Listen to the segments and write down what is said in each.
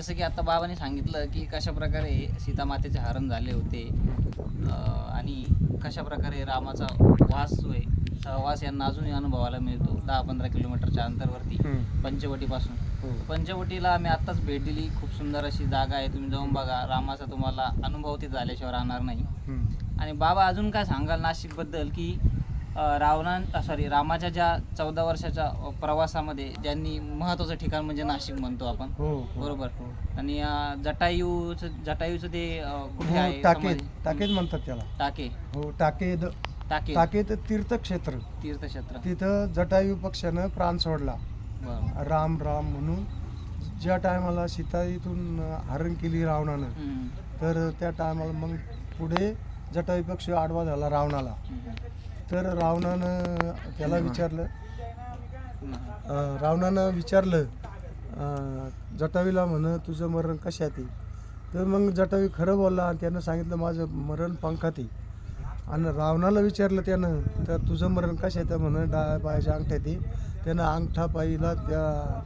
जसं की आता बाबांनी सांगितलं की कशा प्रकारे सीतामातेचे हरण झाले होते आणि कशा प्रकारे रामाचा वास जो आहे सहवास यांना अजूनही अनुभवायला मिळतो दहा पंधरा किलोमीटरच्या अंतरवरती. पंचवटीपासून हो. पंचवटीला आम्ही आत्ताच भेट दिली खूप सुंदर अशी जागा आहे तुम्ही जाऊन बघा रामाचा तुम्हाला अनुभव तिथं झाल्याशिवाय राहणार नाही. आणि बाबा अजून काय सांगाल नाशिकबद्दल की रावणा सॉरी रामाच्या ज्या चौदा वर्षाच्या प्रवासामध्ये ज्यांनी महत्त्वाचं ठिकाण म्हणजे नाशिक म्हणतो आपण. हो हो. बरोबर. आणि अं, जटायूचं जटायूचं ते कुठे हो, आहे? टाकेद? टाकेद म्हणतात त्याला. टाके. हो टाकेद टाके. टाकेद तीर्थक्षेत्र. तीर्थक्षेत्र. तिथं जटायू पक्षानं प्राण सोडला. राम राम म्हणून. ज्या टायमाला सीता इथून हरण केली रावणानं तर त्या टायमाला मग पुढे जटायू पक्ष आडवा झाला रावणाला. तर रावणानं त्याला विचारलं. अं, रावणानं विचारलं अं, जटावीला म्हण तुझं मरण कशात आहे? तर मग जटावी खरं बोलला आणि त्यानं सांगितलं माझं मरण पंखात आहे. आणि रावणाला विचारलं त्यानं तर तुझं मरण कशात आहे? म्हणून डाव्या पायाच्या अंगठ्यात आहे. त्यानं अंगठा पायीला त्या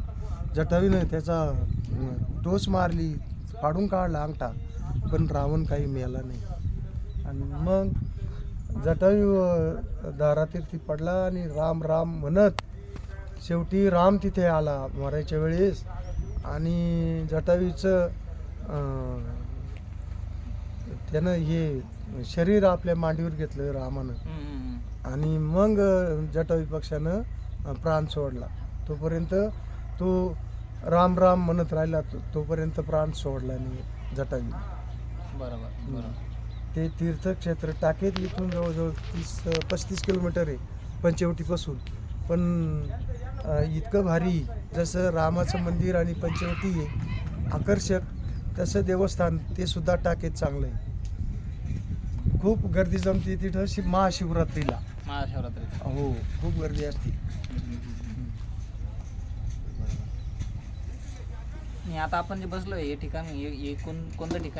जटावीनं त्याचा अं, टोच मारली फाडून काढला अंगठा. पण रावण काही मेला नाही. आणि मग जटावी अं, दारातीर्थी पडला आणि राम राम म्हणत शेवटी राम तिथे आला मरायच्या वेळेस. आणि जटावीचं अं, त्यानं हे शरीर आपल्या मांडीवर घेतलं रामानं. आणि मग जटावी पक्षानं प्राण सोडला. तोपर्यंत तो राम राम म्हणत राहिला तो- तोपर्यंत प्राण सोडला नाही जटावी. बरोबर बरोबर. ते तीर्थक्षेत्र टाकेत इथून जवळजवळ तीस पस्तीस किलोमीटर आहे पंचवटीपासून. पण इतकं भारी जसं रामाचं मंदिर आणि पंचवटी आहे आकर्षक तसं देवस्थान ते सुद्धा टाकेत चांगलं आहे. खूप गर्दी जमते तिथं शि महाशिवरात्रीला. महाशिवरात्री हो खूप गर्दी असते. आता आपण जे बसलो हे ठिकाण कोण कोणतं ठिकाण?